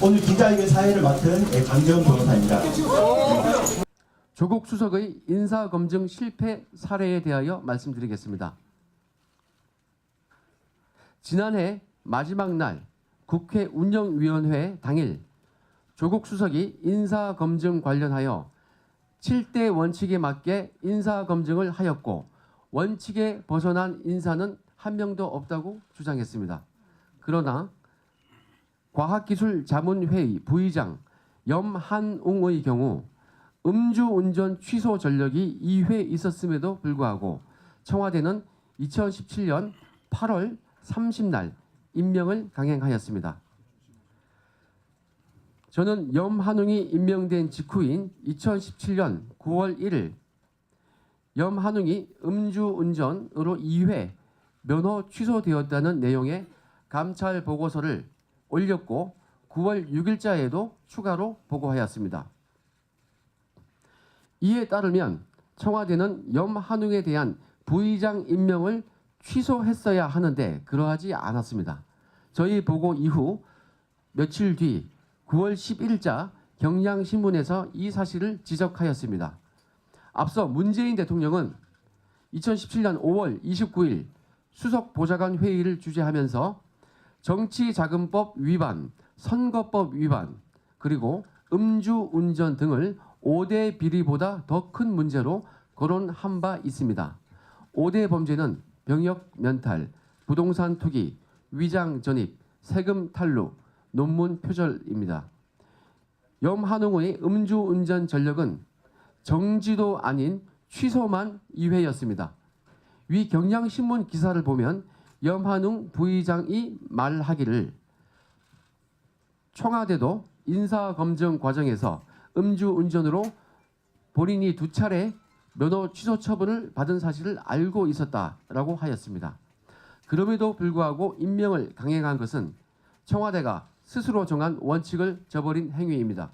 오늘 기자회견 사회를 맡은 예, 강재훈 변호사입니다. 조국 수석의 인사검증 실패 사례에 대하여 말씀드리겠습니다. 지난해 마지막 날 국회 운영위원회 당일 조국 수석이 인사검증 관련하여 7대 원칙에 맞게 인사검증을 하였고 원칙에 벗어난 인사는 한 명도 없다고 주장했습니다. 그러나 과학기술자문회의 부의장 염한웅의 경우 음주운전 취소 전력이 2회 있었음에도 불구하고 청와대는 2017년 8월 30날 임명을 강행하였습니다. 저는 염한웅이 임명된 직후인 2017년 9월 1일 염한웅이 음주운전으로 2회 면허 취소되었다는 내용의 감찰 보고서를 올렸고 9월 6일자에도 추가로 보고하였습니다. 이에 따르면 청와대는 염한웅에 대한 부의장 임명을 취소했어야 하는데 그러하지 않았습니다. 저희 보고 이후 며칠 뒤 9월 10일자 경향신문에서 이 사실을 지적하였습니다. 앞서 문재인 대통령은 2017년 5월 29일 수석 보좌관 회의를 주재하면서 정치자금법 위반, 선거법 위반, 그리고 음주운전 등을 5대 비리보다 더 큰 문제로 거론한 바 있습니다. 5대 범죄는 병역 면탈, 부동산 투기, 위장 전입, 세금 탈루, 논문 표절입니다. 염한웅의 음주운전 전력은 정지도 아닌 취소만 2회였습니다. 위 경향신문 기사를 보면 염한웅 부의장이 말하기를 청와대도 인사검증 과정에서 음주운전으로 본인이 두 차례 면허 취소 처분을 받은 사실을 알고 있었다라고 하였습니다. 그럼에도 불구하고 임명을 강행한 것은 청와대가 스스로 정한 원칙을 저버린 행위입니다.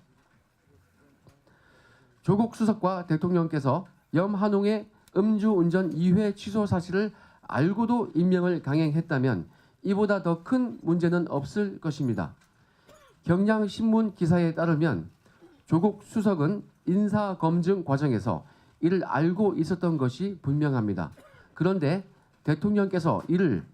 조국 수석과 대통령께서 염한웅의 음주운전 2회 취소 사실을 알고도 임명을 강행했다면 이보다 더 큰 문제는 없을 것입니다. 경향신문 기사에 따르면 조국 수석은 인사검증 과정에서 이를 알고 있었던 것이 분명합니다. 그런데 대통령께서 이를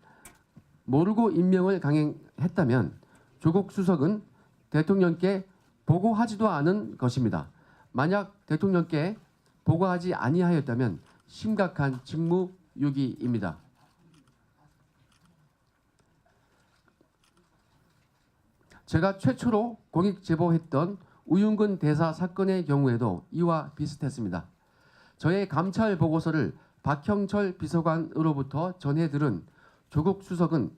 모르고 임명을 강행했다면 조국 수석은 대통령께 보고하지도 않은 것입니다. 만약 대통령께 보고하지 아니하였다면 심각한 직무 유기입니다. 제가 최초로 공익 제보했던 우윤근 대사 사건의 경우에도 이와 비슷했습니다. 저의 감찰 보고서를 박형철 비서관으로부터 전해 들은 조국 수석은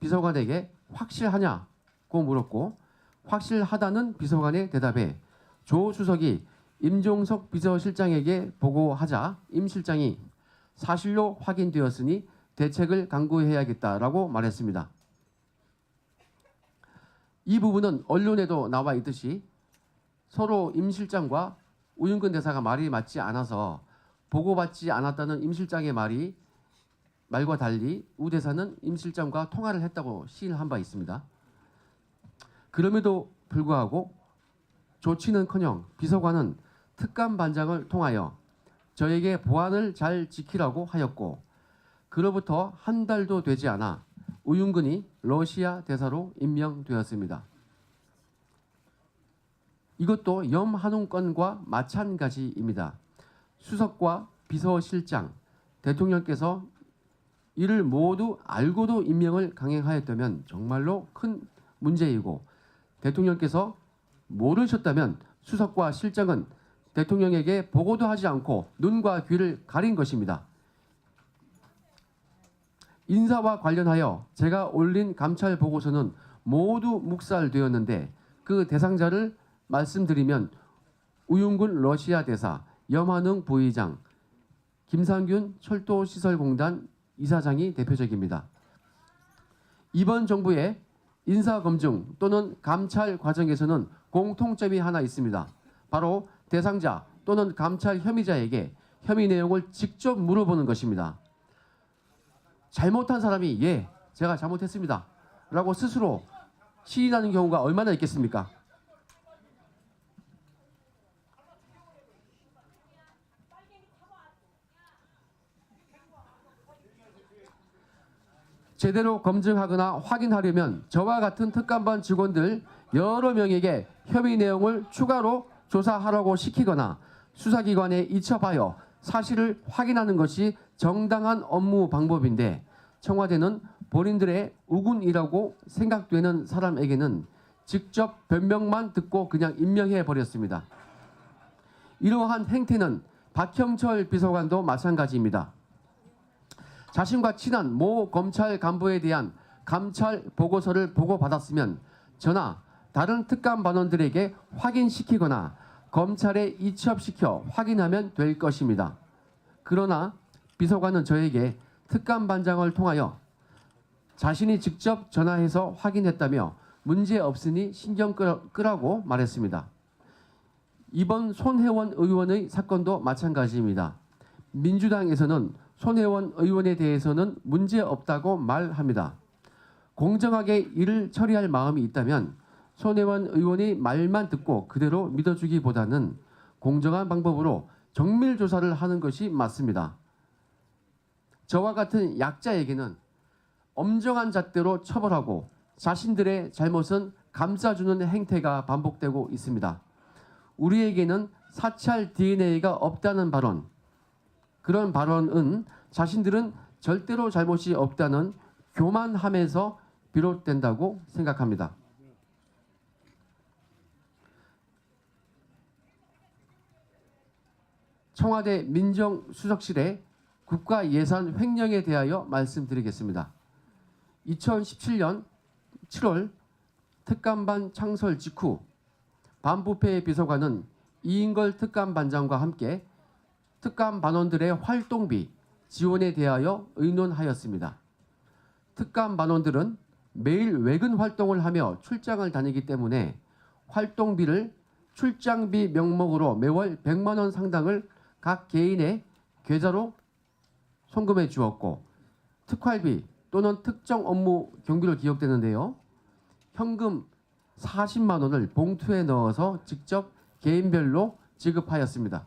비서관에게 확실하냐고 물었고 확실하다는 비서관의 대답에 조 수석이 임종석 비서실장에게 보고하자 임 실장이 사실로 확인되었으니 대책을 강구해야겠다라고 말했습니다. 이 부분은 언론에도 나와 있듯이 서로 임 실장과 우윤근 대사가 말이 맞지 않아서 보고받지 않았다는 임 실장의 말이 말과 달리 우 대사는 임 실장과 통화를 했다고 시인한 바 있습니다. 그럼에도 불구하고 조치는커녕 비서관은 특감 반장을 통하여 저에게 보안을 잘 지키라고 하였고 그로부터 한 달도 되지 않아 우윤근이 러시아 대사로 임명되었습니다. 이것도 염한웅 건과 마찬가지입니다. 수석과 비서실장, 대통령께서 이를 모두 알고도 임명을 강행하였다면 정말로 큰 문제이고 대통령께서 모르셨다면 수석과 실장은 대통령에게 보고도 하지 않고 눈과 귀를 가린 것입니다. 인사와 관련하여 제가 올린 감찰 보고서는 모두 묵살되었는데 그 대상자를 말씀드리면 우윤근 러시아 대사, 염한웅 부의장, 김상균 철도시설공단 이사장이 대표적입니다. 이번 정부의 인사검증 또는 감찰 과정에서는 공통점이 하나 있습니다. 바로 대상자 또는 감찰 혐의자에게 혐의 내용을 직접 물어보는 것입니다. 잘못한 사람이 예, 제가 잘못했습니다. 라고 스스로 시인하는 경우가 얼마나 있겠습니까? 제대로 검증하거나 확인하려면 저와 같은 특감반 직원들 여러 명에게 협의 내용을 추가로 조사하라고 시키거나 수사기관에 이첩하여 사실을 확인하는 것이 정당한 업무 방법인데 청와대는 본인들의 우군이라고 생각되는 사람에게는 직접 변명만 듣고 그냥 임명해 버렸습니다. 이러한 행태는 박형철 비서관도 마찬가지입니다. 자신과 친한 모 검찰 간부에 대한 감찰 보고서를 보고받았으면 저나 다른 특감 반원들에게 확인시키거나 검찰에 이첩시켜 확인하면 될 것입니다. 그러나 비서관은 저에게 특감 반장을 통하여 자신이 직접 전화해서 확인했다며 문제 없으니 신경 끄라- 끄라고 말했습니다. 이번 손혜원 의원의 사건도 마찬가지입니다. 민주당에서는 손혜원 의원에 대해서는 문제 없다고 말합니다. 공정하게 일을 처리할 마음이 있다면 손혜원 의원이 말만 듣고 그대로 믿어주기보다는 공정한 방법으로 정밀 조사를 하는 것이 맞습니다. 저와 같은 약자에게는 엄정한 잣대로 처벌하고 자신들의 잘못은 감싸주는 행태가 반복되고 있습니다. 우리에게는 사찰 DNA가 없다는 발언, 그런 발언은 자신들은 절대로 잘못이 없다는 교만함에서 비롯된다고 생각합니다. 청와대 민정수석실의 국가 예산 횡령에 대하여 말씀드리겠습니다. 2017년 7월 특감반 창설 직후 반부패 비서관은 이인걸 특감반장과 함께 특감 반원들의 활동비 지원에 대하여 의논하였습니다. 특감 반원들은 매일 외근 활동을 하며 출장을 다니기 때문에 활동비를 출장비 명목으로 매월 100만 원 상당을 각 개인의 계좌로 송금해 주었고 특활비 또는 특정 업무 경비로 기억되는데요. 현금 40만 원을 봉투에 넣어서 직접 개인별로 지급하였습니다.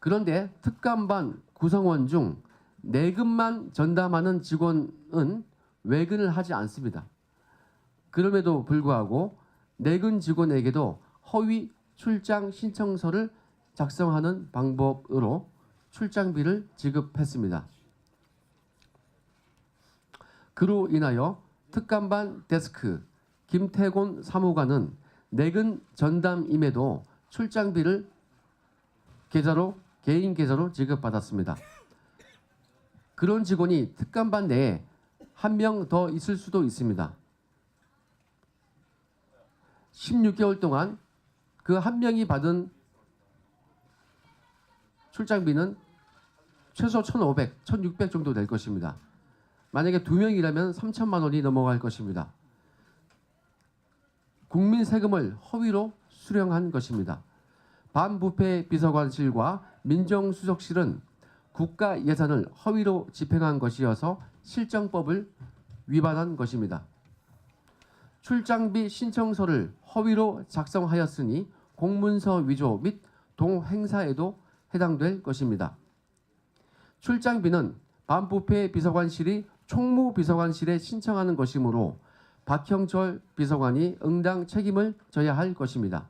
그런데 특감반 구성원 중 내근만 전담하는 직원은 외근을 하지 않습니다. 그럼에도 불구하고 내근 직원에게도 허위 출장 신청서를 작성하는 방법으로 출장비를 지급했습니다. 그로 인하여 특감반 데스크 김태곤 사무관은 내근 전담임에도 출장비를 계좌로 개인 계좌로 지급받았습니다. 그런 직원이 특감반 내에 한 명 더 있을 수도 있습니다. 16개월 동안 그 한 명이 받은 출장비는 최소 1,500, 1,600 정도 될 것입니다. 만약에 두 명이라면 3천만 원이 넘어갈 것입니다. 국민 세금을 허위로 수령한 것입니다. 반부패 비서관실과 민정수석실은 국가 예산을 허위로 집행한 것이어서 실정법을 위반한 것입니다. 출장비 신청서를 허위로 작성하였으니 공문서 위조 및 동행사에도 해당될 것입니다. 출장비는 반부패 비서관실이 총무 비서관실에 신청하는 것이므로 박형철 비서관이 응당 책임을 져야 할 것입니다.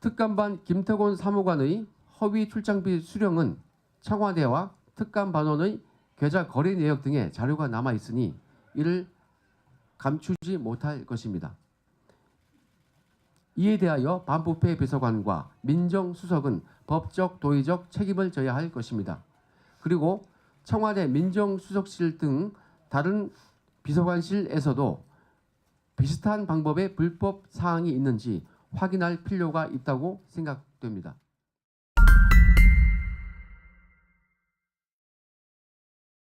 특감반 김태곤 사무관의 허위 출장비 수령은 청와대와 특감반원의 계좌 거래 내역 등의 자료가 남아 있으니 이를 감추지 못할 것입니다. 이에 대하여 반부패 비서관과 민정수석은 법적 도의적 책임을 져야 할 것입니다. 그리고 청와대 민정수석실 등 다른 비서관실에서도 비슷한 방법의 불법 사항이 있는지 확인할 필요가 있다고 생각됩니다.